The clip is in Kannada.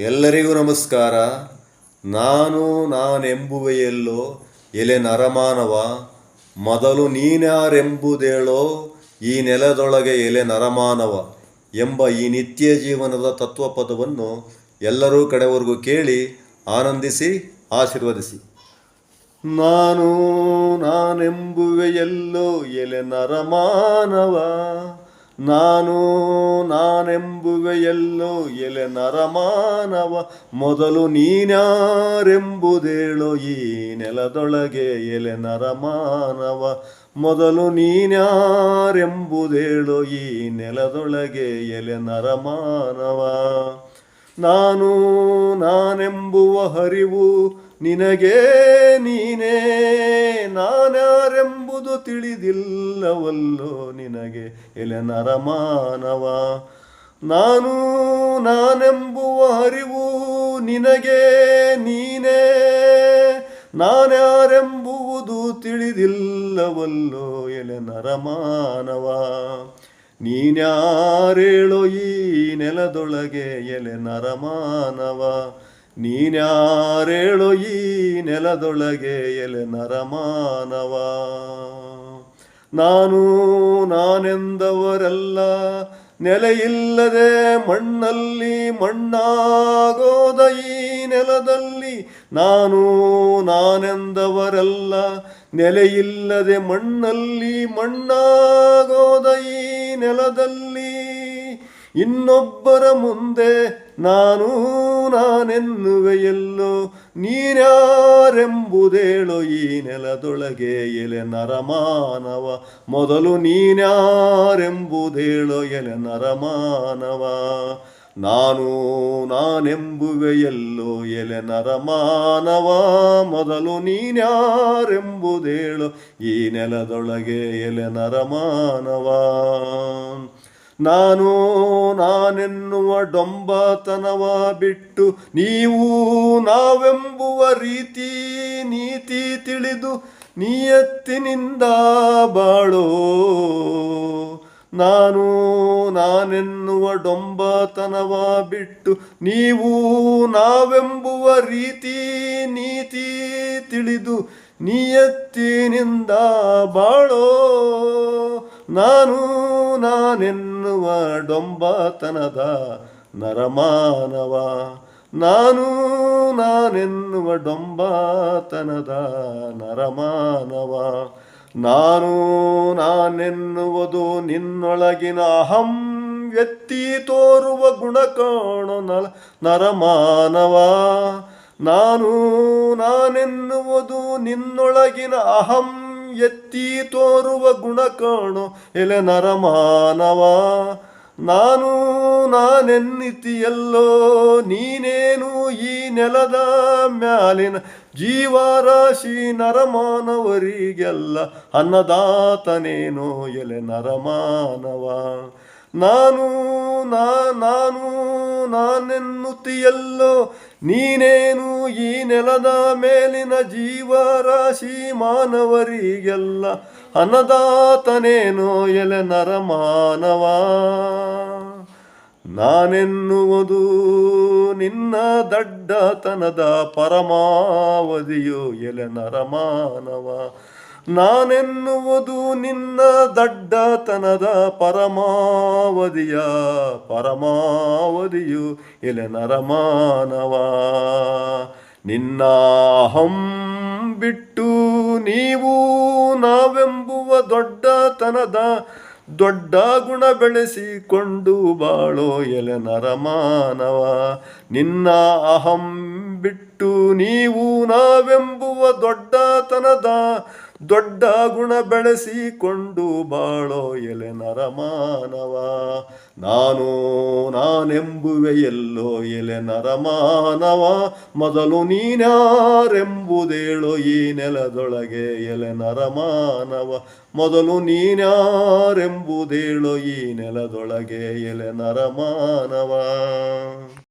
ಎಲ್ಲರಿಗೂ ನಮಸ್ಕಾರ. ನಾನು ನಾನೆಂಬುವೆಯಲ್ಲೋ? ಎಲೆ ನರಮಾನವ, ಮೊದಲು ನೀನಾರೆಂಬುದೇಳೋ ಈ ನೆಲದೊಳಗೆ ಎಲೆ ನರಮಾನವ ಎಂಬ ಈ ನಿತ್ಯ ಜೀವನದ ತತ್ವಪದವನ್ನು ಎಲ್ಲರೂ ಕಡೆವರೆಗೂ ಕೇಳಿ ಆನಂದಿಸಿ, ಆಶೀರ್ವದಿಸಿ. ನಾನು ನಾನೆಂಬುವೆಯಲ್ಲೋ? ಎಲೆ ನರಮಾನವ ನಾನು ನಾನೆಂಬುವೆಯಲ್ಲೋ ಎಲೆ ನರಮಾನವ, ಮೊದಲು ನೀನ್ಯಾರೆಂಬುದೇಳೋ ಈ ನೆಲದೊಳಗೆ ಎಲೆ ನರಮಾನವ, ಮೊದಲು ನೀನ್ಯಾರೆಂಬುದೇಳೋ ಈ ನೆಲದೊಳಗೆ ಎಲೆ ನರಮಾನವ. ನಾನು ನಾನೆಂಬುವ ಹರಿವು ನಿನಗೆ ನೀನೇ ನಾನ್ಯಾರೆಂಬುದು ತಿಳಿದಿಲ್ಲವಲ್ಲೋ ನಿನಗೆ? ಎಲೆ ನರಮಾನವ ನಾನು ನಾನೆಂಬುವ ಅರಿವು ನಿನಗೆ, ನೀನೇ. ನಾನ್ಯಾರೆಂಬುವುದು ತಿಳಿದಿಲ್ಲವಲ್ಲೋ ಎಲೆ ನರಮಾನವ ನೀನ್ಯಾರೇಳೋ ಈ ನೆಲದೊಳಗೆ ಎಲೆ ನರಮಾನವ ನೀನ್ಯಾರೇಳೋ ಈ ನೆಲದೊಳಗೆ ಎಲೆ ನರಮಾನವ? ನಾನು ನಾನೆಂದವರೆಲ್ಲ ನೆಲೆಯಿಲ್ಲದೆ ಮಣ್ಣಲ್ಲಿ ಮಣ್ಣಾಗೋದ ಈ ನೆಲದಲ್ಲಿ? ನಾನು ನಾನೆಂದವರೆಲ್ಲ ನೆಲೆಯಿಲ್ಲದೆ ಮಣ್ಣಲ್ಲಿ ಮಣ್ಣಾಗೋದ ಈ ನೆಲದಲ್ಲಿ? ಇನ್ನೊಬ್ಬರ ಮುಂದೆ ನಾನು ನಾನೆನ್ನುವೆಯಲ್ಲೋ ನೀನ್ಯಾರೆಂಬುದೇಳೋ ಈ ನೆಲದೊಳಗೆ ಎಲೆ ನರಮಾನವ. ಮೊದಲು ನೀನ್ಯಾರೆಂಬುದೇಳೋ ಎಲೆ ನರಮಾನವ. ನಾನು ನಾನೆಂಬುವೆಯಲ್ಲೋ ಎಲೆ ನರಮಾನವ. ಮೊದಲು ನೀನ್ಯಾರೆಂಬುದೇಳು ಈ ನೆಲದೊಳಗೆ ಎಲೆ ನರಮಾನವ. ನಾನು ನಾನೆನ್ನುವ ಡೊಂಬತನವ ಬಿಟ್ಟು ನೀವು ನಾವೆಂಬುವ ರೀತಿ ನೀತಿ ತಿಳಿದು ನಿಯತ್ತಿನಿಂದ ಬಾಳೋ. ನಾನು ನಾನೆನ್ನುವ ಡೊಂಬತನವ ಬಿಟ್ಟು ನೀವು ನಾವೆಂಬುವ ರೀತಿ ನೀತಿ ತಿಳಿದು ನಿಯತ್ತಿನಿಂದ ಬಾಳೋ. ನಾನು ನಾನೆನ್ನುವ ಡೊಂಬತನದ ನರಮಾನವ. ನಾನು ನಾನೆನ್ನುವ ಡೊಂಬತನದ ನರಮಾನವ. ನಾನು ನಾನೆನ್ನುವುದು ನಿನ್ನೊಳಗಿನ ಅಹಂ ವ್ಯಕ್ತಿ ತೋರುವ ಗುಣ ಕಾಣೋ ನರಮಾನವ. ನಾನು ನಾನೆನ್ನುವುದು ನಿನ್ನೊಳಗಿನ ಅಹಂ ಎತ್ತಿ ತೋರುವ ಗುಣ ಕಾಣೋ. ಎಲೆ ನರಮಾನವ, ನಾನು ನಾನೆನ್ನಿತಿಯಲ್ಲೋ, ನೀನೇನು ಈ ನೆಲದ ಮ್ಯಾಲಿನ ಜೀವರಾಶಿ ನರಮಾನವರಿಗೆಲ್ಲ ಅನ್ನದಾತನೇನೋ ಎಲೆ ನರಮಾನವ. ನಾನು, ನಾ, ನಾನು, ನಾನೆನ್ನುತ್ತಿಯಲ್ಲೋ? ನೀನೇನು ಈ ನೆಲದ ಮೇಲಿನ ಜೀವರಾಶಿ ಮಾನವರಿಗೆಲ್ಲ ಅನ್ನದಾತನೇನೋ ಎಲೆ ನರಮಾನವ. ನಾನೆನ್ನುವುದು ನಿನ್ನ ದಡ್ಡತನದ ಪರಮಾವಧಿಯು ಎಲೆ ನರಮಾನವ. ನಾನೆನ್ನುವುದು ನಿನ್ನ ದಡ್ಡತನದ ಪರಮಾವಧಿಯ ಪರಮಾವಧಿಯು ಎಲೆ ನರಮಾನವ ನಿನ್ನ ಅಹಂ ಬಿಟ್ಟು ನೀವು ನಾವೆಂಬುವ ದೊಡ್ಡತನದ ದೊಡ್ಡ ಗುಣ ಬೆಳೆಸಿಕೊಂಡು ಬಾಳೋ ಎಲೆ ನರಮಾನವ ನಿನ್ನ ಅಹಂ ಬಿಟ್ಟು ನೀವು ನಾವೆಂಬುವ ದೊಡ್ಡತನದ ದೊಡ್ಡ ಗುಣ ಬೆಳೆಸಿಕೊಂಡು ಬಾಳೋ ಎಲೆ ನರಮಾನವ ನಾನು ನಾನೆಂಬುವೆಯಲ್ಲೋ ಎಲೆ ನರಮಾನವ ಮೊದಲು ನೀನ್ಯಾರೆಂಬುದೇಳೋ ಈ ನೆಲದೊಳಗೆ ಎಲೆ ನರಮಾನವ ಮೊದಲು ನೀನ್ಯಾರೆಂಬುದೇಳೋ ಈ ನೆಲದೊಳಗೆ ಎಲೆ ನರಮಾನವ